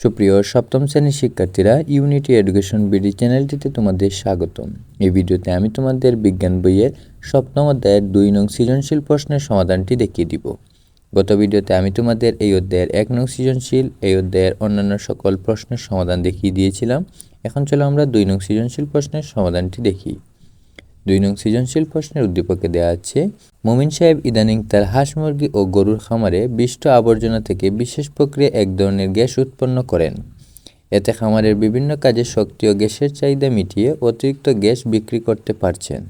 সুপ্রিয় সপ্তম শ্রেণির শিক্ষার্থীরা ইউনিটি এডুকেশন বিডি চ্যানেলটিতে তোমাদের স্বাগতম। এই ভিডিওতে আমি তোমাদের বিজ্ঞান বইয়ের সপ্তম অধ্যায়ের দুই নং সৃজনশীল প্রশ্নের সমাধানটি দেখিয়ে দিব। গত ভিডিওতে আমি তোমাদের এই অধ্যায়ের এক নং সৃজনশীল, এই অধ্যায়ের অন্যান্য সকল প্রশ্নের সমাধান দেখিয়ে দিয়েছিলাম। এখন চলো আমরা দুই নং সৃজনশীল প্রশ্নের সমাধানটি দেখি। দুই নং সৃজনশীল প্রশ্নের উদ্দীপকে দেওয়া আছে মুমিন সাহেব ইদানিং তার হাঁস মুরগি ও গরুর খামারে বিষ্ট আবর্জনা থেকে বিশেষ প্রক্রিয়া এক ধরনের গ্যাস উৎপন্ন করেন। এতে খামারের বিভিন্ন কাজে ও গ্যাসের চাহিদা মিটিয়ে অতিরিক্ত গ্যাস বিক্রি করতে পারছেন।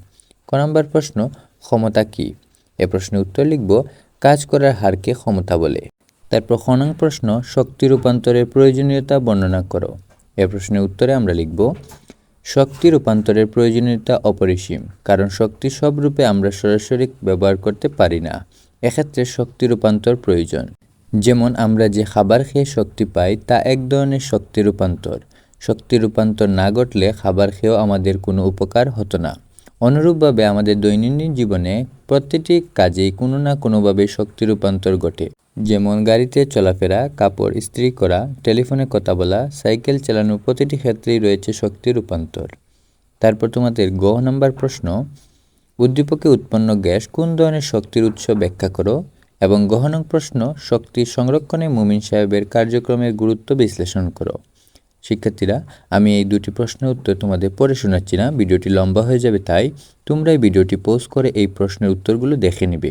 ক নম্বর প্রশ্ন, ক্ষমতা কী? এ প্রশ্নের উত্তর লিখব, কাজ করার হারকে ক্ষমতা বলে। তারপর খ নং প্রশ্ন, শক্তি রূপান্তরের প্রয়োজনীয়তা বর্ণনা করো। এ প্রশ্নের উত্তরে আমরা লিখব শক্তি রূপান্তরের প্রয়োজনীয়তা অপরিসীম, কারণ শক্তি সব রূপে আমরা সরাসরি ব্যবহার করতে পারি না। এক্ষেত্রে শক্তি রূপান্তর প্রয়োজন। যেমন আমরা যে খাবার খেয়ে শক্তি পাই, তা এক ধরনের শক্তি রূপান্তর। শক্তি রূপান্তর না ঘটলে খাবার খেয়েও আমাদের কোনো উপকার হতো না। অনুরূপভাবে আমাদের দৈনন্দিন জীবনে প্রতিটি কাজেই কোনো না কোনোভাবে শক্তি রূপান্তর ঘটে। যেমন গাড়িতে চলাফেরা, কাপড় ইস্ত্রি করা, টেলিফোনে কথা বলা, সাইকেল চালানো প্রতিটি ক্ষেত্রেই রয়েছে শক্তি রূপান্তর। তারপর তোমাদের গ নম্বর প্রশ্ন, উদ্দীপকে উৎপন্ন গ্যাস কোন ধরনের শক্তির উৎস ব্যাখ্যা করো? এবং গহনং প্রশ্ন, শক্তি সংরক্ষণে মুমিন সাহেবের কার্যক্রমের গুরুত্ব বিশ্লেষণ করো। শিক্ষার্থীরা, আমি এই দুটি প্রশ্নের উত্তর তোমাদের পড়ে শোনাচ্ছি না, ভিডিওটি লম্বা হয়ে যাবে, তাই তোমরা এই ভিডিওটি পোস্ট করে এই প্রশ্নের উত্তরগুলো দেখে নিবে।